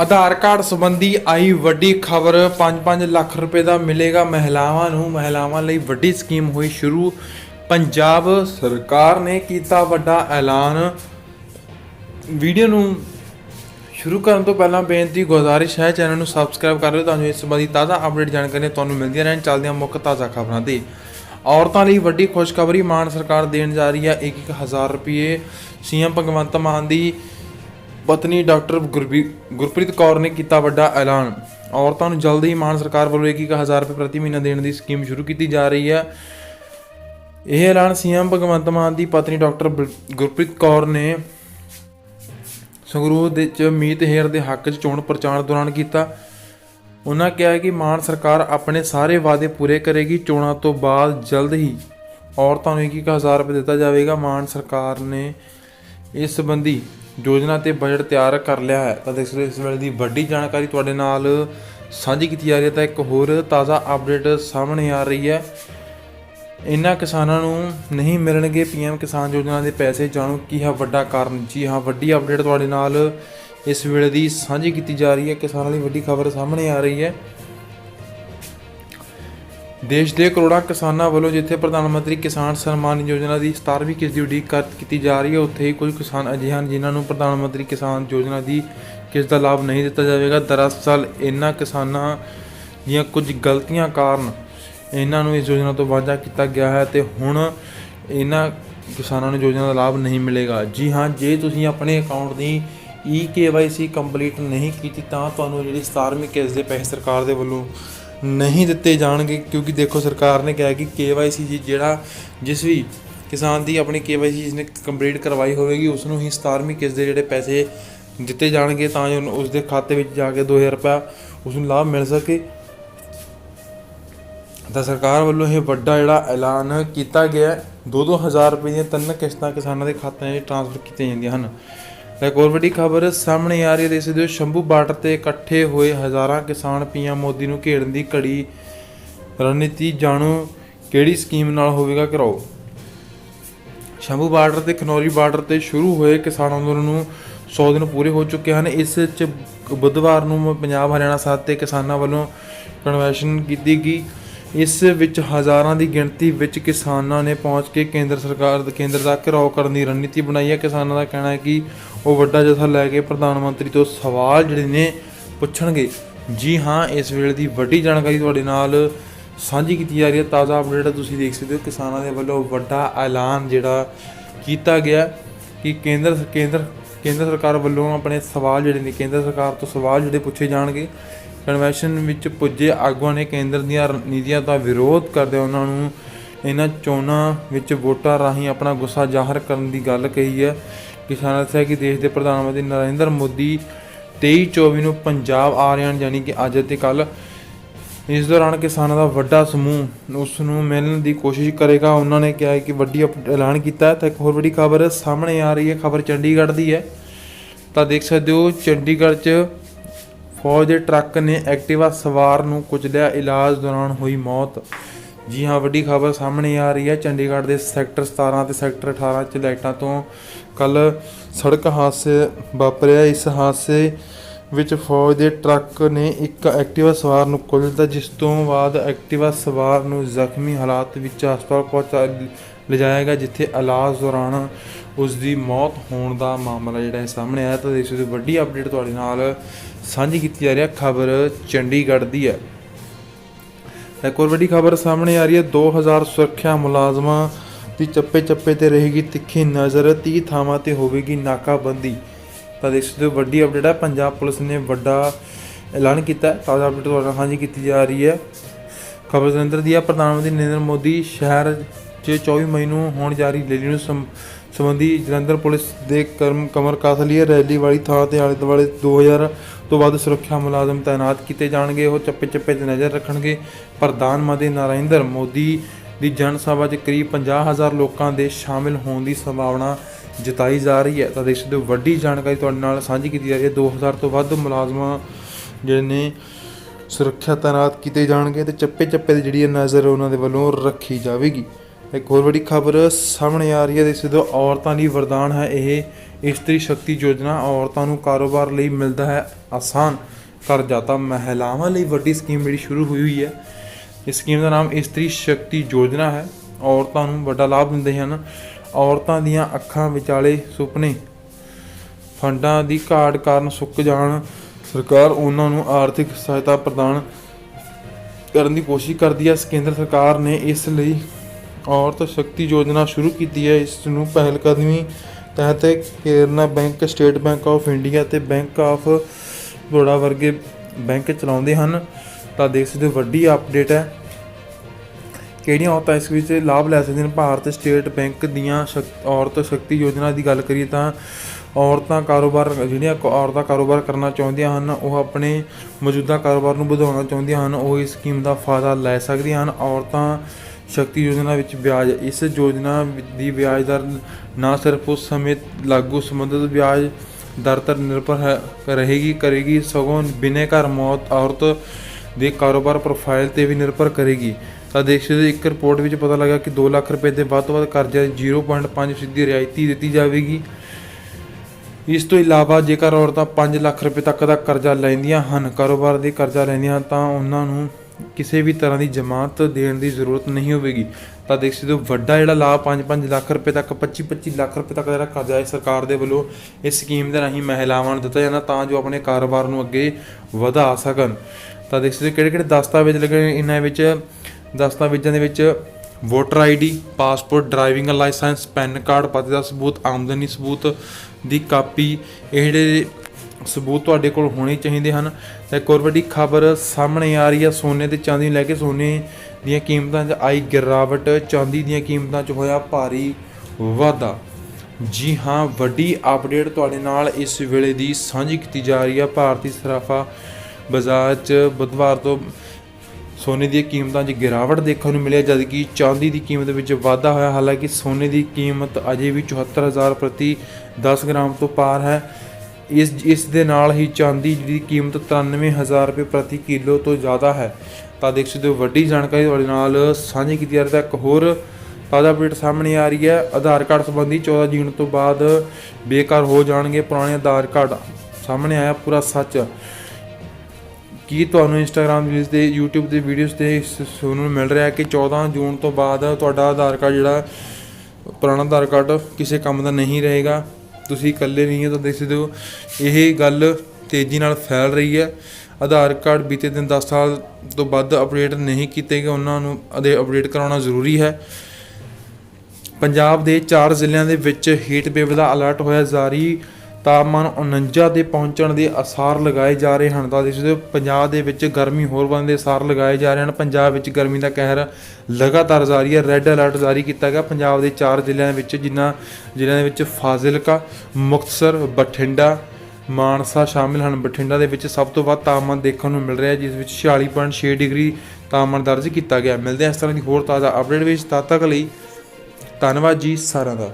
ਆਧਾਰ card ਸੰਬੰਧੀ ਆਈ ਵੱਡੀ ਖਬਰ 5-5 ਲੱਖ ਰੁਪਏ ਦਾ ਮਿਲੇਗਾ ਮਹਿਲਾਵਾਂ ਨੂੰ। ਮਹਿਲਾਵਾਂ ਲਈ ਵੱਡੀ ਸਕੀਮ ਹੋਈ ਸ਼ੁਰੂ। ਪੰਜਾਬ ਸਰਕਾਰ ਨੇ ਕੀਤਾ ਵੱਡਾ ਐਲਾਨ। ਵੀਡੀਓ ਨੂੰ ਸ਼ੁਰੂ ਕਰਨ ਤੋਂ ਪਹਿਲਾਂ ਬੇਨਤੀ, ਗੁਜ਼ਾਰਿਸ਼ ਹੈ, ਚੈਨਲ ਨੂੰ ਸਬਸਕ੍ਰਾਈਬ ਕਰ ਲਿਓ ਤੁਹਾਨੂੰ ਇਸ ਸੰਬੰਧੀ ਤਾਜ਼ਾ ਅਪਡੇਟ ਜਾਣਕਾਰੀਆਂ ਤੁਹਾਨੂੰ ਮਿਲਦੀਆਂ ਰਹਿਣ। ਚੱਲਦੇ ਹਾਂ ਮੁੱਖ ਤਾਜ਼ਾ ਖਬਰਾਂ ਤੇ। ਔਰਤਾਂ ਲਈ ਵੱਡੀ ਖੁਸ਼ਖਬਰੀ ਮਾਨ ਸਰਕਾਰ ਦੇਣ ਜਾ ਰਹੀ ਹੈ। 1-1000 ਰੁਪਏ। ਸੀਐਮ ਭਗਵੰਤ ਮਾਨ ਦੀ ਪਤਨੀ ਡਾਕਟਰ ਗੁਰਬੀ- ਗੁਰਪ੍ਰੀਤ ਕੌਰ ਨੇ ਕੀਤਾ ਵੱਡਾ ਐਲਾਨ। ਔਰਤਾਂ ਨੂੰ ਜਲਦੀ ਹੀ ਮਾਨ ਸਰਕਾਰ ਵੱਲੋਂ 1-1000 ਰੁਪਏ ਪ੍ਰਤੀ ਮਹੀਨਾ ਦੇਣ ਦੀ ਸਕੀਮ ਸ਼ੁਰੂ ਕੀਤੀ ਜਾ ਰਹੀ ਹੈ। ਇਹ ਐਲਾਨ ਸੀਐਮ ਭਗਵੰਤ ਮਾਨ ਦੀ ਪਤਨੀ ਡਾਕਟਰ ਬ- ਗੁਰਪ੍ਰੀਤ ਕੌਰ ਨੇ ਸੰਗਰੂਰ ਦੇ ਚ ਮੀਤ ਹੇਰ ਦੇ ਹੱਕ 'ਚ ਚੋਣ ਪ੍ਰਚਾਰ ਦੌਰਾਨ ਕੀਤਾ। ਉਹਨਾਂ ਕਿਹਾ ਕਿ ਮਾਨ ਸਰਕਾਰ ਆਪਣੇ ਸਾਰੇ ਵਾਅਦੇ ਪੂਰੇ ਕਰੇਗੀ। ਚੋਣਾਂ ਤੋਂ ਬਾਅਦ ਜਲਦ ਹੀ ਔਰਤਾਂ ਨੂੰ 21000 ਰੁਪਏ ਦਿੱਤਾ ਜਾਵੇਗਾ। ਮਾਨ ਸਰਕਾਰ ਨੇ ਇਸ ਸੰਬੰਧੀ ਯੋਜਨਾ ਤੇ ਬਜਟ ਤਿਆਰ ਕਰ ਲਿਆ ਹੈ। ਤਾਂ ਇਸ ਇਸ ਵੇਲੇ ਦੀ ਵੱਡੀ ਜਾਣਕਾਰੀ ਤੁਹਾਡੇ ਨਾਲ ਸਾਂਝੀ ਕੀਤੀ ਜਾ ਰਹੀ ਹੈ। ਤਾਂ ਇੱਕ ਹੋਰ ਤਾਜ਼ਾ ਅਪਡੇਟ ਸਾਹਮਣੇ ਆ ਰਹੀ ਹੈ। ਇਨ੍ਹਾਂ ਕਿਸਾਨਾਂ ਨੂੰ ਨਹੀਂ ਮਿਲਣਗੇ ਪੀਐਮ ਕਿਸਾਨ ਯੋਜਨਾ ਦੇ ਪੈਸੇ ਜਾਣੋ। ਕੀ ਹੈ ਵੱਡਾ ਕਾਰਨ? ਜੀ ਹਾਂ, ਵੱਡੀ ਅਪਡੇਟ ਤੁਹਾਡੇ ਨਾਲ ਇਸ ਵੇਲੇ ਦੀ ਸਾਂਝੀ ਕੀਤੀ ਜਾ ਰਹੀ ਹੈ। ਕਿਸਾਨਾਂ ਲਈ ਵੱਡੀ ਖਬਰ ਸਾਹਮਣੇ ਆ ਰਹੀ ਹੈ। ਦੇਸ਼ ਦੇ ਕਰੋੜਾਂ ਕਿਸਾਨਾਂ ਵੱਲੋਂ ਜਿੱਥੇ ਪ੍ਰਧਾਨ ਮੰਤਰੀ ਕਿਸਾਨ ਸਨਮਾਨ ਯੋਜਨਾ ਦੀ 17ਵੀਂ ਕਿਸ਼ਤ ਦੀ ਉਡੀਕ ਕਰ ਕੀਤੀ ਜਾ ਰਹੀ ਹੈ, ਉੱਥੇ ਹੀ ਕੁਝ ਕਿਸਾਨ ਅਜਿਹੇ ਹਨ ਜਿਨ੍ਹਾਂ ਨੂੰ ਪ੍ਰਧਾਨ ਮੰਤਰੀ ਕਿਸਾਨ ਯੋਜਨਾ ਦੀ ਕਿਸ਼ਤ ਦਾ ਲਾਭ ਨਹੀਂ ਦਿੱਤਾ ਜਾਵੇਗਾ। ਦਰਅਸਲ ਇਹਨਾਂ ਕਿਸਾਨਾਂ ਦੀਆਂ ਕੁਝ ਗਲਤੀਆਂ ਕਾਰਨ ਇਹਨਾਂ ਨੂੰ ਇਸ ਯੋਜਨਾ ਤੋਂ ਵਾਂਝਾ ਕੀਤਾ ਗਿਆ ਹੈ ਤੇ ਹੁਣ ਇਹਨਾਂ ਕਿਸਾਨਾਂ ਨੂੰ ਯੋਜਨਾ ਦਾ ਲਾਭ ਨਹੀਂ ਮਿਲੇਗਾ। ਜੀ ਹਾਂ, ਜੇ ਤੁਸੀਂ ਆਪਣੇ ਅਕਾਊਂਟ ਦੀ ਈ KYC ਕੰਪਲੀਟ ਨਹੀਂ ਕੀਤੀ ਤਾਂ ਤੁਹਾਨੂੰ ਜਿਹੜੀ 17ਵੀਂ ਕਿਸ਼ਤ ਦੇ ਪੈਸੇ ਸਰਕਾਰ ਦੇ ਵੱਲੋਂ ਨਹੀਂ ਦਿੱਤੇ ਜਾਣਗੇ, ਕਿਉਂਕਿ ਦੇਖੋ ਸਰਕਾਰ ਨੇ ਕਿਹਾ ਕਿ KYC ਜੀ ਜਿਹੜਾ ਜਿਸ ਵੀ ਕਿਸਾਨ ਦੀ ਆਪਣੀ KYC ਜਿਸਨੇ ਕੰਪਲੀਟ ਕਰਵਾਈ ਹੋਵੇਗੀ ਉਸ ਨੂੰ ਹੀ 17ਵੀਂ ਕਿਸ਼ਤ ਦੇ ਜਿਹੜੇ ਪੈਸੇ ਦਿੱਤੇ ਜਾਣਗੇ, ਤਾਂ ਜੋ ਉਸ ਦੇ ਖਾਤੇ ਵਿੱਚ ਜਾ ਕੇ 2000 ਰੁਪਏ ਉਸ ਨੂੰ ਲਾਭ ਮਿਲ ਸਕੇ। ਤਾਂ ਸਰਕਾਰ ਵੱਲੋਂ ਇਹ ਵੱਡਾ ਜਿਹੜਾ ਐਲਾਨ ਕੀਤਾ ਗਿਆ ਹੈ। 2-2000 ਰੁਪਏ ਦੀਆਂ ਤਿੰਨ ਕਿਸ਼ਤਾਂ ਕਿਸਾਨਾਂ ਦੇ ਖਾਤਿਆਂ 'ਚ ਟ੍ਰਾਂਸਫਰ ਕੀਤੀਆਂ ਜਾਂਦੀਆਂ ਹਨ। ਇੱਕ ਹੋਰ ਵੱਡੀ ਖਬਰ, ਸਾਹਮਣੇ ਆ ਰਹੀ ਹੈ ਦੇਖ ਸਕਦੇ ਹੋ ਸ਼ੰਭੂ ਬਾਰਡਰ ਤੇ ਇਕੱਠੇ ਹੋਏ ਹਜ਼ਾਰਾਂ ਕਿਸਾਨ ਪੀਐਮ ਮੋਦੀ ਨੂੰ ਘੇੜਨ ਦੀ ਘੜੀ। ਰਣਨੀਤੀ ਜਾਣੋ, ਕਿਹੜੀ ਸਕੀਮ ਨਾਲ ਹੋਵੇਗਾ ਘਿਰਾਓ? ਸ਼ੰਭੂ ਬਾਰਡਰ ਤੇ ਖਨੌਰੀ ਬਾਰਡਰ ਤੇ ਸ਼ੁਰੂ ਹੋਏ ਕਿਸਾਨ ਅੰਦੋਲਨ ਨੂੰ 100 ਦਿਨ ਪੂਰੇ ਹੋ ਚੁੱਕੇ ਹਨ। ਇਸ ਚ ਬੁੱਧਵਾਰ ਨੂੰ ਪੰਜਾਬ, ਹਰਿਆਣਾ ਸਾਹਿਬ ਤੇ ਕਿਸਾਨਾਂ ਵੱਲੋਂ ਕਨਵੈਨਸ਼ਨ ਕੀਤੀ ਗਈ। ਇਸ ਵਿੱਚ ਹਜ਼ਾਰਾਂ ਦੀ ਗਿਣਤੀ ਵਿੱਚ ਕਿਸਾਨਾਂ ਨੇ ਪਹੁੰਚ ਕੇ ਕੇਂਦਰ ਸਰਕਾਰ ਕੇਂਦਰ ਦਾ ਘਿਰਾਓ ਕਰਨ ਦੀ ਰਣਨੀਤੀ ਬਣਾਈ ਹੈ। ਕਿਸਾਨਾਂ ਦਾ ਕਹਿਣਾ ਹੈ ਕਿ ਉਹ ਵੱਡਾ ਜਥਾ ਲੈ ਕੇ ਪ੍ਰਧਾਨ ਮੰਤਰੀ ਤੋਂ ਸਵਾਲ ਜਿਹੜੇ ਨੇ ਪੁੱਛਣਗੇ। ਜੀ ਹਾਂ, ਇਸ ਵੇਲੇ ਦੀ ਵੱਡੀ ਜਾਣਕਾਰੀ ਤੁਹਾਡੇ ਨਾਲ ਸਾਂਝੀ ਕੀਤੀ ਜਾ ਰਹੀ ਹੈ। ਤਾਜ਼ਾ ਅਪਡੇਟ ਤੁਸੀਂ ਦੇਖ ਸਕਦੇ ਹੋ। ਕਿਸਾਨਾਂ ਦੇ ਵੱਲੋਂ ਵੱਡਾ ਐਲਾਨ ਜਿਹੜਾ ਕੀਤਾ ਗਿਆ ਕਿ ਕੇਂਦਰ ਕੇਂਦਰ ਕੇਂਦਰ ਸਰਕਾਰ ਵੱਲੋਂ ਆਪਣੇ ਸਵਾਲ ਜਿਹੜੇ ਨੇ ਕੇਂਦਰ ਸਰਕਾਰ ਤੋਂ ਸਵਾਲ ਜਿਹੜੇ ਪੁੱਛੇ ਜਾਣਗੇ। ਕਨਵੈਨਸ਼ਨ ਵਿੱਚ ਪੁੱਜੇ ਆਗੂਆਂ ਨੇ ਕੇਂਦਰ ਦੀਆਂ ਨੀਤੀਆਂ ਦਾ ਵਿਰੋਧ ਕਰਦੇ ਉਹਨਾਂ ਨੂੰ ਇਹਨਾਂ ਚੋਣਾਂ ਵਿੱਚ ਵੋਟਾਂ ਰਾਹੀਂ ਆਪਣਾ ਗੁੱਸਾ ਜ਼ਾਹਰ ਕਰਨ ਦੀ ਗੱਲ ਕਹੀ ਹੈ। ਕਿਸਾਨਾਂ ਦੱਸਿਆ ਕਿ ਦੇਸ਼ ਦੇ ਪ੍ਰਧਾਨ ਮੰਤਰੀ ਨਰਿੰਦਰ ਮੋਦੀ 23 24 ਨੂੰ ਪੰਜਾਬ ਆ ਰਹੇ ਹਨ, ਯਾਨੀ ਕਿ ਅੱਜ ਤੇ ਕੱਲ ਇਸ ਦੌਰਾਨ ਕਿਸਾਨਾਂ ਦਾ ਵੱਡਾ ਸਮੂਹ ਉਸ ਨੂੰ ਮਿਲਣ ਦੀ ਕੋਸ਼ਿਸ਼ ਕਰੇਗਾ। ਉਹਨਾਂ ਨੇ ਕਿਹਾ ਕਿ ਵੱਡੀ ਅਪ- ਐਲਾਨ ਕੀਤਾ ਹੈ। ਤਾਂ ਇੱਕ ਹੋਰ ਵੱਡੀ ਖਬਰ ਸਾਹਮਣੇ ਆ ਰਹੀ ਹੈ। ਖਬਰ ਚੰਡੀਗੜ੍ਹ ਦੀ ਹੈ। ਤਾਂ ਦੇਖ ਸਕਦੇ ਹੋ, ਚੰਡੀਗੜ੍ਹ 'ਚ ਫੌਜ ਦੇ ਟਰੱਕ ਨੇ ਐਕਟਿਵਾ ਸਵਾਰ ਨੂੰ ਕੁਚਲਿਆ ਇਲਾਜ ਦੌਰਾਨ ਹੋਈ ਮੌਤ। ਜੀ ਹਾਂ, ਵੱਡੀ ਖਬਰ ਸਾਹਮਣੇ ਆ ਰਹੀ ਹੈ। ਚੰਡੀਗੜ੍ਹ ਦੇ ਸੈਕਟਰ 17 ਤੇ ਸੈਕਟਰ 18 ਚ ਲਾਈਟਾਂ ਤੋਂ ਕੱਲ ਸੜਕ ਹਾਦਸੇ ਵਾਪਰਿਆ। ਇਸ ਹਾਦਸੇ ਵਿੱਚ ਫੌਜ ਦੇ ਟਰੱਕ ਨੇ ਇੱਕ ਐਕਟਿਵਾ ਸਵਾਰ ਨੂੰ ਕੁਚਲਿਆ ਜਿਸ ਤੋਂ ਬਾਅਦ ਐਕਟਿਵਾ ਸਵਾਰ ਨੂੰ ਜ਼ਖਮੀ ਹਾਲਾਤ ਵਿੱਚ ਹਸਪਤਾਲ ਪਹੁੰਚਾ ਲਿਜਾਇਆ ਗਿਆ ਜਿੱਥੇ ਇਲਾਜ ਦੌਰਾਨ ਉਸ ਦੀ ਮੌਤ ਹੋਣ ਦਾ ਮਾਮਲਾ ਜਿਹੜਾ ਹੈ ਸਾਹਮਣੇ ਆਇਆ। ਤਾਂ ਦੇਖ ਸਕਦੇ ਹੋ ਵੱਡੀ ਅਪਡੇਟ ਤੁਹਾਡੇ ਨਾਲ ਸਾਂਝੀ ਕੀਤੀ ਜਾ ਰਹੀ ਹੈ। ਖਬਰ ਚੰਡੀਗੜ੍ਹ ਦੀ ਹੈ। ਇੱਕ ਹੋਰ ਵੱਡੀ ਖਬਰ ਸਾਹਮਣੇ ਆ ਰਹੀ ਹੈ। 2000 ਸੁਰੱਖਿਆ ਮੁਲਾਜ਼ਮਾਂ ਦੀ ਚੱਪੇ ਚੱਪੇ ਤੇ ਰਹੇਗੀ ਤਿੱਖੀ ਨਜ਼ਰ। 30 ਥਾਵਾਂ ਤੇ ਹੋਵੇਗੀ ਨਾਕਾਬੰਦੀ। ਤਾਂ ਦੇਖ ਸਕਦੇ ਹੋ ਵੱਡੀ ਅਪਡੇਟ ਹੈ। ਪੰਜਾਬ ਪੁਲਿਸ ਨੇ ਵੱਡਾ ਐਲਾਨ ਕੀਤਾ ਤਾਜ਼ਾ ਅਪਡੇਟ ਤੁਹਾਡੇ ਨਾਲ ਸਾਂਝੀ ਕੀਤੀ ਜਾ ਰਹੀ ਹੈ। ਖਬਰ ਜਲੰਧਰ ਦੀ ਹੈ। ਪ੍ਰਧਾਨ ਮੰਤਰੀ ਨਰਿੰਦਰ ਮੋਦੀ ਸ਼ਹਿਰ 'ਚ 24 ਮਈ ਨੂੰ ਹੋਣ ਜਾ ਰਹੀ ਰੈਲੀ ਨੂੰ ਸੰਬੰਧੀ ਜਲੰਧਰ ਪੁਲਿਸ ਦੇ ਕਰਮ, ਕਮਰ ਕਾਸਲੀਏ ਰੈਲੀ ਵਾਲੀ ਥਾਂ ਤੇ ਆਲੇ ਦੁਆਲੇ 2000 ਤੋਂ ਵੱਧ ਸੁਰੱਖਿਆ ਮੁਲਾਜ਼ਮ ਤਾਇਨਾਤ ਕੀਤੇ ਜਾਣਗੇ। ਉਹ ਚੱਪੇ ਚੱਪੇ ਤੇ ਨਜ਼ਰ ਰੱਖਣਗੇ। ਪ੍ਰਧਾਨ ਮੰਤਰੀ ਨਰਿੰਦਰ ਮੋਦੀ ਦੀ ਜਨ ਸਭਾ 'ਚ ਕਰੀਬ 50000 ਲੋਕਾਂ ਦੇ ਸ਼ਾਮਿਲ ਹੋਣ ਦੀ ਸੰਭਾਵਨਾ ਜਤਾਈ ਜਾ ਰਹੀ ਹੈ। ਤਾਂ ਦੇਸ਼ ਦੇ ਵੱਡੀ ਜਾਣਕਾਰੀ ਤੁਹਾਡੇ ਨਾਲ ਸਾਂਝੀ ਕੀਤੀ ਜਾ ਰਹੀ ਹੈ। 2000 ਤੋਂ ਵੱਧ ਮੁਲਾਜ਼ਮਾਂ ਜਿਹੜੇ ਨੇ ਸੁਰੱਖਿਆ ਤਾਇਨਾਤ ਕੀਤੇ ਜਾਣਗੇ ਤੇ ਚੱਪੇ ਚੱਪੇ ਦੀ ਜਿਹੜੀ ਇਹ ਨਜ਼ਰ ਉਹਨਾਂ ਦੇ ਵੱਲੋਂ ਰੱਖੀ ਜਾਵੇਗੀ। ਇੱਕ ਹੋਰ ਵੱਡੀ ਖਬਰ ਸਾਹਮਣੇ ਆ ਰਹੀ ਹੈ ਦੇਖ ਸਕਦੇ ਔਰਤਾਂ ਲਈ ਵਰਦਾਨ ਹੈ। ਇਹ ਇਸਤਰੀ ਸ਼ਕਤੀ ਯੋਜਨਾ ਔਰਤਾਂ ਨੂੰ ਕਾਰੋਬਾਰ ਲਈ ਮਿਲਦਾ ਹੈ ਆਸਾਨ। ਕਰਜ਼ਾ ਤਾਂ ਮਹਿਲਾਵਾਂ ਲਈ ਵੱਡੀ ਸਕੀਮ ਜਿਹੜੀ ਸ਼ੁਰੂ ਹੋਈ ਹੋਈ ਹੈ। ਇਸ ਸਕੀਮ ਦਾ ਨਾਮ ਇਸਤਰੀ ਸ਼ਕਤੀ ਯੋਜਨਾ ਹੈ। ਔਰਤਾਂ ਨੂੰ ਵੱਡਾ ਲਾਭ ਦਿੰਦੇ ਹਨ। ਔਰਤਾਂ ਦੀਆਂ ਅੱਖਾਂ ਵਿਚਾਲੇ ਸੁਪਨੇ ਫੰਡਾਂ ਦੀ ਘਾਟ ਕਾਰਨ ਸੁੱਕ ਜਾਣ। ਸਰਕਾਰ ਉਹਨਾਂ ਨੂੰ ਆਰਥਿਕ ਸਹਾਇਤਾ ਪ੍ਰਦਾਨ ਕਰਨ ਦੀ ਕੋਸ਼ਿਸ਼ ਕਰਦੀ ਹੈ। ਕੇਂਦਰ ਸਰਕਾਰ ਨੇ ਇਸ ਲਈ ਔਰਤ ਸ਼ਕਤੀ ਯੋਜਨਾ ਸ਼ੁਰੂ ਕੀਤੀ ਹੈ, ਇਸ ਨੂੰ ਪਹਿਲ ਕਦਮੀ ਤਹਿਤ ਕੇਰਨਾ bank, state bank of India ਤੇ ਬੈਂਕ ਆਫ ਬੜੋੜਾ ਵਰਗੇ ਬੈਂਕ ਚਲਾਉਂਦੇ ਹਨ। ਤਾਂ ਦੇਖ ਸਕਦੇ ਹੋ, ਵੱਡੀ ਅਪਡੇਟ ਹੈ। ਕਿਹੜੀਆਂ ਔਰਤਾਂ ਇਸ ਵਿੱਚ ਲਾਭ ਲੈ ਸਕਦੀਆਂ ਨੇ? ਭਾਰਤ ਸਟੇਟ ਬੈਂਕ ਦੀਆਂ ਸ਼ਕ- ਔਰਤ ਸ਼ਕਤੀ ਯੋਜਨਾ ਦੀ ਗੱਲ ਕਰੀਏ ਤਾਂ ਔਰਤਾਂ ਕਾਰੋਬਾਰ, ਜਿਹੜੀਆਂ ਔਰਤਾਂ ਕਾਰੋਬਾਰ ਕਰਨਾ ਚਾਹੁੰਦੀਆਂ ਹਨ, ਉਹ ਆਪਣੇ ਮੌਜੂਦਾ ਕਾਰੋਬਾਰ ਨੂੰ ਵਧਾਉਣਾ ਚਾਹੁੰਦੀਆਂ ਹਨ। ਉਹ ਇਸ ਸਕੀਮ ਦਾ ਫਾਇਦਾ ਲੈ ਸਕਦੀਆਂ ਹਨ। ਔਰਤਾਂ ਸ਼ਕਤੀ ਯੋਜਨਾ ਵਿੱਚ ਵਿਆਜ, ਇਸ ਯੋਜਨਾ ਦੀ ਵਿਆਜ ਦਰ ਨਾ ਸਿਰਫ ਉਸ ਸਮੇਂ ਲਾਗੂ ਸੰਬੰਧਿਤ ਵਿਆਜ ਦਰ ਤੇ ਨਿਰਭਰ ਹੈ, ਰਹੇਗੀ, ਕਰੇਗੀ, ਸਗੋਂ ਬਿਨੇ ਘਰ ਮੌਤ ਔਰਤ ਦੇ ਕਾਰੋਬਾਰ ਪ੍ਰੋਫਾਈਲ ਤੇ ਵੀ ਨਿਰਭਰ ਕਰੇਗੀ। ਤਾਂ ਦੇਸ਼ ਦੇ ਇੱਕ ਰਿਪੋਰਟ ਵਿੱਚ ਪਤਾ ਲੱਗਾ ਕਿ 2 ਲੱਖ ਰੁਪਏ ਦੇ ਵੱਧ ਤੋਂ ਵੱਧ ਕਰਜ਼ਿਆਂ ਦੀ 0.5% ਸਿੱਧੀ ਰਿਆਇਤੀ ਦਿੱਤੀ ਜਾਵੇਗੀ। ਇਸ ਤੋਂ ਇਲਾਵਾ ਜੇਕਰ ਔਰਤਾਂ 5 ਲੱਖ ਰੁਪਏ ਤੱਕ ਦਾ ਕਰਜ਼ਾ ਲੈਂਦੀਆਂ ਹਨ, ਕਾਰੋਬਾਰ ਦੀ ਕਰਜ਼ਾ ਲੈਂਦੀਆਂ ਹਨ, ਤਾਂ ਉਹਨਾਂ ਨੂੰ ਕਿਸੇ ਵੀ ਤਰ੍ਹਾਂ ਦੀ ਜ਼ਮਾਨਤ ਦੇਣ ਦੀ ਜ਼ਰੂਰਤ ਨਹੀਂ ਹੋਵੇਗੀ। ਤਾਂ ਦੇਖ ਸਕਦੇ ਹੋ, ਵੱਡਾ ਜਿਹੜਾ ਲਾਭ 5-5 ਲੱਖ ਰੁਪਏ ਤੱਕ 25-25 ਲੱਖ ਰੁਪਏ ਤੱਕ ਦਾ ਜਿਹੜਾ ਕਰਜ਼ਾ ਹੈ ਸਰਕਾਰ ਦੇ ਵੱਲੋਂ ਇਸ ਸਕੀਮ ਦੇ ਰਾਹੀਂ ਮਹਿਲਾਵਾਂ ਨੂੰ ਦਿੱਤਾ ਜਾਂਦਾ ਤਾਂ ਜੋ ਆਪਣੇ ਕਾਰੋਬਾਰ ਨੂੰ ਅੱਗੇ ਵਧਾ ਸਕਣ। ਤਾਂ ਦੇਖ ਸਕਦੇ ਹੋ, ਕਿਹੜੇ ਕਿਹੜੇ ਦਸਤਾਵੇਜ਼ ਲੱਗੇ ਇਹਨਾਂ ਵਿੱਚ? ਦਸਤਾਵੇਜ਼ਾਂ ਦੇ ਵਿੱਚ voter ID, passport, driving licence, PAN card, ਪਤੇ ਦਾ ਸਬੂਤ, ਆਮਦਨੀ ਸਬੂਤ ਦੀ ਕਾਪੀ, ਇਹ ਜਿਹੜੇ ਸਬੂਤ ਤੁਹਾਡੇ ਕੋਲ ਹੋਣੇ ਚਾਹੀਦੇ ਹਨ। ਤੇ ਇੱਕ ਹੋਰ ਵੱਡੀ ਖਬਰ ਸਾਹਮਣੇ ਆ ਰਹੀ ਹੈ ਸੋਨੇ ਤੇ ਚਾਂਦੀ ਨੂੰ ਲੈ ਕੇ ਸੋਨੇ ਦੀਆਂ ਕੀਮਤਾਂ 'ਚ ਆਈ ਗਿਰਾਵਟ, ਚਾਂਦੀ ਦੀਆਂ ਕੀਮਤਾਂ 'ਚ ਹੋਇਆ ਭਾਰੀ ਵਾਧਾ। ਜੀ ਹਾਂ, ਵੱਡੀ ਅਪਡੇਟ ਤੁਹਾਡੇ ਨਾਲ ਇਸ ਵੇਲੇ ਦੀ ਸਾਂਝੀ ਕੀਤੀ ਜਾ ਰਹੀ ਹੈ ਭਾਰਤੀ ਸਰਾਫਾ ਬਾਜ਼ਾਰ 'ਚ ਬੁੱਧਵਾਰ ਤੋਂ ਸੋਨੇ ਦੀਆਂ ਕੀਮਤਾਂ 'ਚ ਗਿਰਾਵਟ ਦੇਖਣ ਨੂੰ ਮਿਲਿਆ, ਜਦਕਿ ਚਾਂਦੀ ਦੀ ਕੀਮਤ ਵਿੱਚ ਵਾਧਾ ਹੋਇਆ। ਹਾਲਾਂਕਿ ਸੋਨੇ ਦੀ ਕੀਮਤ ਅਜੇ ਵੀ 74000 ਪ੍ਰਤੀ 10 ਗ੍ਰਾਮ ਤੋਂ ਪਾਰ ਹੈ। ਇਸ ਇਸ ਦੇ ਨਾਲ ਹੀ ਚਾਂਦੀ ਦੀ ਕੀਮਤ 93000 ਰੁਪਏ ਪ੍ਰਤੀ ਕਿਲੋ ਤੋਂ ਜ਼ਿਆਦਾ ਹੈ। ਤਾਂ ਦੇਖ ਸਕਦੇ ਹੋ, ਵੱਡੀ ਜਾਣਕਾਰੀ ਤੁਹਾਡੇ ਨਾਲ ਸਾਂਝੀ ਕੀਤੀ ਜਾ ਰਹੀ ਹੈ। ਤਾਂ ਇੱਕ ਹੋਰ ਤਾਜ਼ਾ ਅਪਡੇਟ ਸਾਹਮਣੇ ਆ ਰਹੀ ਹੈ। ਆਧਾਰ ਕਾਰਡ ਸੰਬੰਧੀ 14 ਜੂਨ ਤੋਂ ਬਾਅਦ ਬੇਕਾਰ ਹੋ ਜਾਣਗੇ ਪੁਰਾਣੇ ਆਧਾਰ ਕਾਰਡ। ਸਾਹਮਣੇ ਆਇਆ ਪੂਰਾ ਸੱਚ। ਕੀ ਤੁਹਾਨੂੰ ਇੰਸਟਾਗ੍ਰam ਰੀਲਸ ਤੇ, YouTube ਤੇ ਵੀਡੀਓਜ਼ ਤੇ ਸੁਣਨ ਨੂੰ ਮਿਲ ਰਿਹਾ ਹੈ ਕਿ 14 ਜੂਨ ਤੋਂ ਬਾਅਦ ਤੁਹਾਡਾ ਆਧਾਰ ਕਾਰਡ ਜਿਹੜਾ ਪੁਰਾਣਾ ਆਧਾਰ ਕਾਰਡ ਕਿਸੇ ਕੰਮ ਦਾ ਨਹੀਂ ਰਹੇਗਾ? ਤੁਸੀਂ ਇਕੱਲੇ ਨਹੀਂ ਹੋ ਤਾਂ ਦੇਖ ਸਕਦੇ ਹੋ, ਇਹ ਗੱਲ ਤੇਜ਼ੀ ਨਾਲ ਫੈਲ ਰਹੀ ਹੈ। ਆਧਾਰ ਕਾਰਡ ਬੀਤੇ ਦਿਨ 10 ਸਾਲ ਤੋਂ ਵੱਧ ਅਪਡੇਟ ਨਹੀਂ ਕੀਤੇ ਗਏ, ਉਹਨਾਂ ਨੂੰ ਅਦੇ ਅਪਡੇਟ ਕਰਾਉਣਾ ਜ਼ਰੂਰੀ ਹੈ। ਪੰਜਾਬ ਦੇ ਚਾਰ ਜ਼ਿਲ੍ਹਿਆਂ ਦੇ ਵਿੱਚ ਹੀਟ ਵੇਵ ਦਾ ਅਲਰਟ ਹੋਇਆ, ਜਾਰੀ ਤਾਪਮਾਨ 49 ਦੇ ਪਹੁੰਚਣ ਦੇ ਅਸਾਰ ਲਗਾਏ ਜਾ ਰਹੇ ਹਨ। ਤਾਂ ਦੇਖੋ ਪੰਜਾਬ ਦੇ ਵਿੱਚ ਗਰਮੀ ਹੋਰ ਵਧਣ ਦੇ ਅਸਾਰ ਲਗਾਏ ਜਾ ਰਹੇ ਹਨ। ਪੰਜਾਬ ਵਿੱਚ ਗਰਮੀ ਦਾ ਕਹਿਰ ਲਗਾਤਾਰ ਜਾਰੀ ਹੈ। ਰੈੱਡ ਅਲਰਟ ਜਾਰੀ ਕੀਤਾ ਗਿਆ ਪੰਜਾਬ ਦੇ ਚਾਰ ਜ਼ਿਲ੍ਹਿਆਂ ਵਿੱਚ, ਜਿਨ੍ਹਾਂ ਜ਼ਿਲ੍ਹਿਆਂ ਦੇ ਵਿੱਚ ਫਾਜ਼ਿਲਕਾ, ਮੁਕਤਸਰ, ਬਠਿੰਡਾ, ਮਾਨਸਾ ਸ਼ਾਮਿਲ ਹਨ। ਬਠਿੰਡਾ ਦੇ ਵਿੱਚ ਸਭ ਤੋਂ ਵੱਧ ਤਾਪਮਾਨ ਦੇਖਣ ਨੂੰ ਮਿਲ ਰਿਹਾ ਹੈ, ਜਿਸ ਵਿੱਚ 46.6 ਡਿਗਰੀ ਤਾਪਮਾਨ ਦਰਜ ਕੀਤਾ ਗਿਆ। ਮਿਲਦੇ ਹਾਂ ਇਸ ਤਰ੍ਹਾਂ ਦੀ ਹੋਰ ਤਾਜ਼ਾ ਅਪਡੇਟ ਵਿੱਚ। ਤਦ ਤੱਕ ਲਈ ਧੰਨਵਾਦ ਜੀ ਸਾਰਿਆਂ ਦਾ।